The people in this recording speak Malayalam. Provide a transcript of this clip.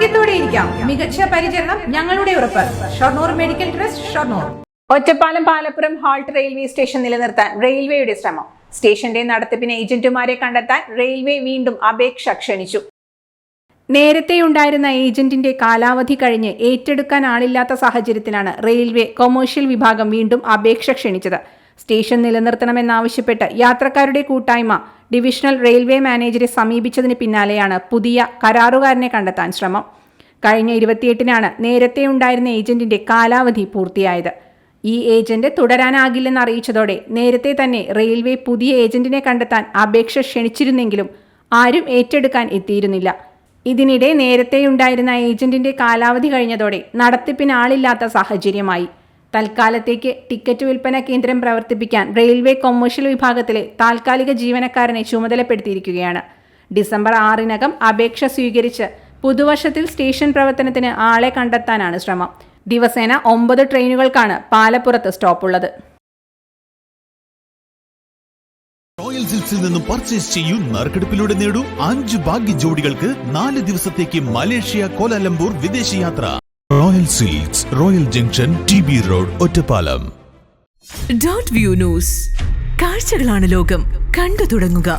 ആരോഗ്യത്തോടെ ഇരിക്കാം. മികച്ച പരിചരണം ഞങ്ങളുടെ ഉറപ്പ്. Shoranur medical trust Shoranur. Ottapalam Palappuram halt railway station നിലനിർത്താൻ റെയിൽവേയുടെ ശ്രമം. സ്റ്റേഷന്റെ നടത്തിപ്പിന് ഏജന്റുമാരെ കണ്ടെത്താൻ റെയിൽവേ വീണ്ടും അപേക്ഷ ക്ഷണിച്ചു. നേരത്തെ ഉണ്ടായിരുന്ന ഏജന്റിന്റെ കാലാവധി കഴിഞ്ഞ് ഏറ്റെടുക്കാൻ ആളില്ലാത്ത സാഹചര്യത്തിലാണ് റെയിൽവേ കൊമേഴ്ഷ്യൽ വിഭാഗം വീണ്ടും അപേക്ഷ ക്ഷണിച്ചത്. സ്റ്റേഷൻ നിലനിർത്തണമെന്നാവശ്യപ്പെട്ട് യാത്രക്കാരുടെ കൂട്ടായ്മ ഡിവിഷണൽ റെയിൽവേ മാനേജരെ സമീപിച്ചതിന് പിന്നാലെയാണ് പുതിയ കരാറുകാരനെ കണ്ടെത്താൻ ശ്രമം. കഴിഞ്ഞ ഇരുപത്തിയെട്ടിനാണ് നേരത്തെ ഉണ്ടായിരുന്ന ഏജന്റിന്റെ കാലാവധി പൂർത്തിയായത്. ഈ ഏജന്റ് തുടരാനാകില്ലെന്ന് അറിയിച്ചതോടെ നേരത്തെ തന്നെ റെയിൽവേ പുതിയ ഏജന്റിനെ കണ്ടെത്താൻ അപേക്ഷ ക്ഷണിച്ചിരുന്നെങ്കിലും ആരും ഏറ്റെടുക്കാൻ എത്തിയിരുന്നില്ല. ഇതിനിടെ നേരത്തെയുണ്ടായിരുന്ന ഏജന്റിന്റെ കാലാവധി കഴിഞ്ഞതോടെ നടത്തിപ്പിനാളില്ലാത്ത സാഹചര്യമായി. തൽക്കാലത്തേക്ക് ടിക്കറ്റ് വിൽപ്പന കേന്ദ്രം പ്രവർത്തിപ്പിക്കാൻ റെയിൽവേ കൊമേഴ്ഷ്യൽ വിഭാഗത്തിലെ താൽക്കാലിക ജീവനക്കാരനെ ചുമതലപ്പെടുത്തിയിരിക്കുകയാണ്. ഡിസംബർ ആറിനകം അപേക്ഷ സ്വീകരിച്ച് പുതുവർഷത്തിൽ സ്റ്റേഷൻ പ്രവർത്തനത്തിന് ആളെ കണ്ടെത്താനാണ് ശ്രമം. ദിവസേന ഒമ്പത് ട്രെയിനുകൾക്കാണ് പാലപ്പുറത്ത് സ്റ്റോപ്പുള്ളത്. റോയൽ സിൽക്സിൽ നിന്നും പർച്ചേസ് ചെയ്യൂ നറുക്കെടുപ്പിലൂടെ നേടൂ അഞ്ച് ഭാഗ്യ ജോഡികൾക്ക് നാല് ദിവസത്തേക്ക് മലേഷ്യ കോലാലംപൂർ വിദേശയാത്ര. Royal Silks Royal junction T B road Ottapalam dot view news കാഴ്ചകളാണ് ലോകം. കണ്ടു തുടങ്ങുക.